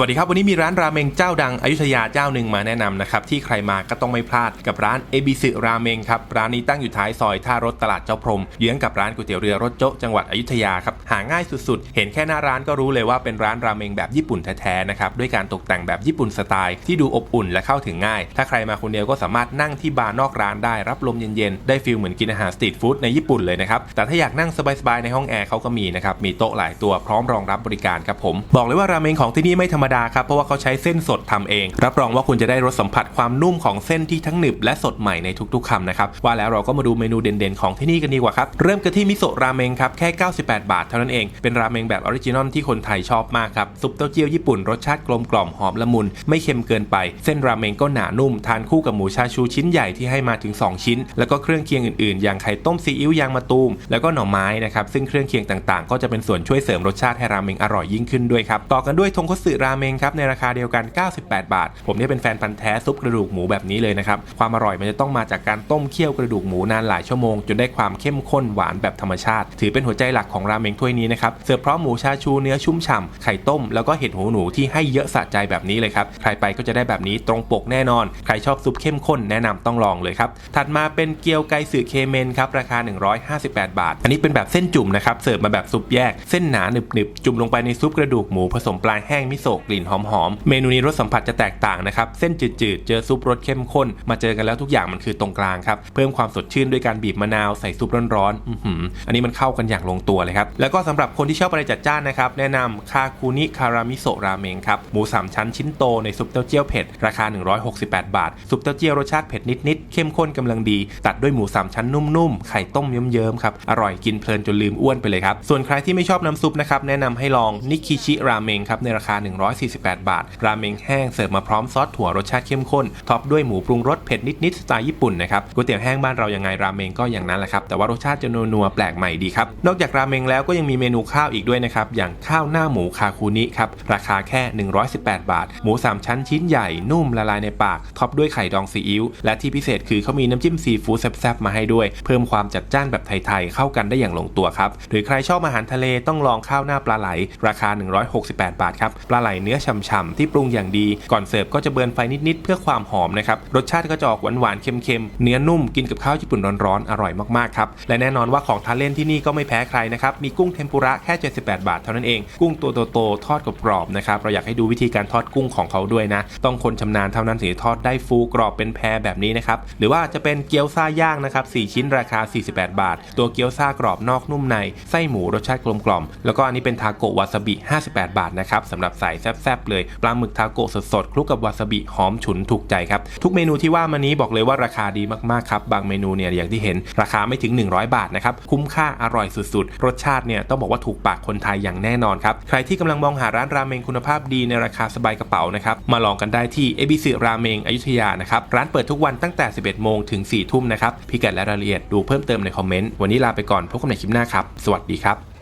สวัสดีครับ วันนี้มีร้านราเมงเจ้าดังอยุธยาเจ้าหนึ่งมาแนะนำนะครับ ที่ใครมาก็ต้องไม่พลาดกับร้านเอบิสึราเมงครับ ร้านนี้ตั้งอยู่ท้ายซอยท่ารถตลาดเจ้าพรมเยื้องกับร้านก๋วยเตี๋ยวเรือรถโจ๊ะจังหวัดอยุธยาครับ หาง่ายสุดๆ เห็นแค่หน้าร้านก็รู้เลยว่าเป็นร้านราเมงแบบญี่ปุ่นแท้ๆนะครับด้วยการตกแต่งแบบญี่ปุ่นสไตล์ที่ดูอบอุ่นและเข้าถึงง่าย ถ้าใครมาคนเดียวก็สามารถนั่งที่บาร์นอกร้านได้รับลมเย็นๆได้ฟีลเหมือนกินอาหารสตรีทฟู้ดในญี่ปุ่นเลยนะครับแต่ถ้าอยากนั่งสบายๆในห้องแอร์เขาก็มีนะครับมีโต๊ะหลายตัวพร้อมรองรับบริการครับผมบอกเลยว่าราเมงของที่นี่ไม่ธรรมดาครับเพราะว่าเขาใช้เส้นสดทำเอง รับรองว่าคุณจะได้รสสัมผัสความนุ่มของเส้นที่ทั้งหนึบและสดใหม่ในทุกๆคำนะครับว่าแล้วเราก็มาดูเมนูเด่นๆของที่นี่กันดีกว่าครับเริ่มกันที่มิโซะราเมงครับแค่ 98 บาทเท่านั้นเองเป็นราเมงแบบออริจินอลที่คนไทยชอบมากครับซุปเต้าเจี้ยวญี่ปุ่นรสชาติกลมกล่อมหอมละมุนไม่เค็มเกินไป เส้นราเมงก็หนานุ่ม ทานคู่กับหมูชาชูชิ้นใหญ่ที่ให้มาถึง 2 ชิ้น แล้วก็เครื่องเคียงอื่นๆ อย่างไข่ต้มซีอิ๊วยางมะตูมแล้วก็หน่อไม้นะครับซึ่งเครื่องเคียงต่างๆ ก็จะเป็นส่วนช่วยเสริมรสชาติให้ราเมงอร่อยยิ่งขึ้นด้วยครับต่อกันด้วยทงคัตสึราราเมงครับในราคาเดียวกัน 98 บาท ผมเนี่ยเป็นแฟนพันธ์แท้ซุปกระดูกหมูแบบนี้เลยนะครับความอร่อยมันจะต้องมาจากการต้มเคี่ยวกระดูกหมูนานหลายชั่วโมงจนได้ความเข้มข้นหวานแบบธรรมชาติ ถือเป็นหัวใจหลักของราเมงถ้วยนี้นะครับเสิร์ฟพร้อมหมูชาชูเนื้อชุ่มฉ่ำไข่ต้มแล้วก็เห็ดหูหนูที่ให้เยอะสะใจแบบนี้เลยครับใครไปก็จะได้แบบนี้ตรงปกแน่นอน ใครชอบซุปเข้มข้นแนะนำต้องลองเลยครับถัดมาเป็นเกี๊ยวไก่สึเคเมนครับราคา 158 บาท อันนี้เป็นแบบเส้นจุ่มนะครับเสิร์ฟมาแบบซุปแยก เส้นหนาหนึบๆจุ่มลงไปในซุปกระดูกหมูผสมปลายแห้งมิโซะกลิ่นหอมๆ เมนูนี้รสสัมผัสจะแตกต่างนะครับ เส้นจืดๆ เจอซุปรสเข้มข้น มาเจอกันแล้วทุกอย่างมันคือตรงกลางครับ เพิ่มความสดชื่นด้วยการบีบมะนาวใส่ซุปร้อนๆอื้อหืออันนี้มันเข้ากันอย่างลงตัวเลยครับ แล้วก็สำหรับคนที่ชอบอะไรจัดจ้านนะครับ แนะนำคาคูนิคารามิโซราเมงครับ หมูสามชั้นชิ้นโตในซุปเต้าเจี้ยวเผ็ดราคา 168 บาท ซุปเต้าเจี้ยวรสชาติเผ็ดนิดๆ เข้มข้นกำลังดี ตัดด้วยหมูสามชั้นนุ่มๆ ไข่ต้มเยิ้มๆ ครับ อร่อยกินเพลินจนลืมอ้วนไปเลยครับ ส่วนใครที่ไม่ชอบน้ำซุปนะครับ แนะนำให้ลองนิคิชิราเมงครับในราคา148 บาท ราเมงแห้งเสิร์ฟมาพร้อมซอสถั่วรสชาติเข้มข้นท็อปด้วยหมูปรุงรสเผ็ดนิดๆสไตล์ญี่ปุ่นนะครับก๋วยเตี๋ยวแห้งบ้านเรายังไงราเมงก็อย่างนั้นแหละครับแต่ว่ารสชาติจะนัวๆแปลกใหม่ดีครับนอกจากราเมงแล้วก็ยังมีเมนูข้าวอีกด้วยนะครับอย่างข้าวหน้าหมูคาคูนิครับราคาแค่ 118 บาท หมูสามชั้นชิ้นใหญ่นุ่มละลายในปากท็อปด้วยไข่ดองซีอิ๊วและที่พิเศษคือเขามีน้ำจิ้มซีฟู้ดแซ่บๆมาให้ด้วย เพิ่มความจัดจ้านแบบไทยๆเข้ากันได้อย่างลงตัวครับหรือใครชอบอาหารทะเลต้องลองข้าวหน้าปลาไหล ราคา 168 บาทครับปลาไหลเนื้อฉ่ำๆที่ปรุงอย่างดี ก่อนเสิร์ฟก็จะเบิร์นไฟนิดๆเพื่อความหอมนะครับรสชาติก็จะออกหวานๆเค็มๆเนื้อนุ่มกินกับข้าวญี่ปุ่นร้อนๆอร่อยมากๆครับและแน่นอนว่าของทานเล่นที่นี่ก็ไม่แพ้ใครนะครับมีกุ้งเทมปุระแค่ 78 บาทเท่านั้นเองกุ้งตัวโตๆทอดกรอบๆนะครับเราอยากให้ดูวิธีการทอดกุ้งของเขาด้วยนะ ต้องคนชำนาญเท่านั้นถึงจะทอดได้ฟูกรอบเป็นแพรแบบนี้นะครับหรือว่าจะเป็นเกี๊ยวซ่าย่างนะครับ4ชิ้นราคา 48 บาท ตัวเกี๊ยวซ่ากรอบนอกนุ่มในไส้หมูรสชาติกลมกล่อมแล้วก็อันนี้เป็นทาโกะวาซาบิ 58 บาทนะครับสำหรับใส่แซ่แซบๆเลย ปลาหมึกทาโกะสดๆคลุกกับวาซาบิหอมฉุนถูกใจครับ ทุกเมนูที่ว่ามานี้บอกเลยว่าราคาดีมากๆครับ บางเมนูเนี่ยอย่างที่เห็นราคาไม่ถึง 100 บาทนะครับ คุ้มค่าอร่อยสุดๆ รสชาติเนี่ยต้องบอกว่าถูกปากคนไทยอย่างแน่นอนครับ ใครที่กำลังมองหาร้านราเมงคุณภาพดีในราคาสบายกระเป๋านะครับมาลองกันได้ที่เอบิสึราเมงอยุธยานะครับร้านเปิดทุกวันตั้งแต่ 11 โมงถึง 4 ทุ่มนะครับพิกัดและรายละเอียดดูเพิ่มเติมในคอมเมนต์วันนี้ลาไปก่อนพบกันในคลิปหน้าครับสวัสดีครับ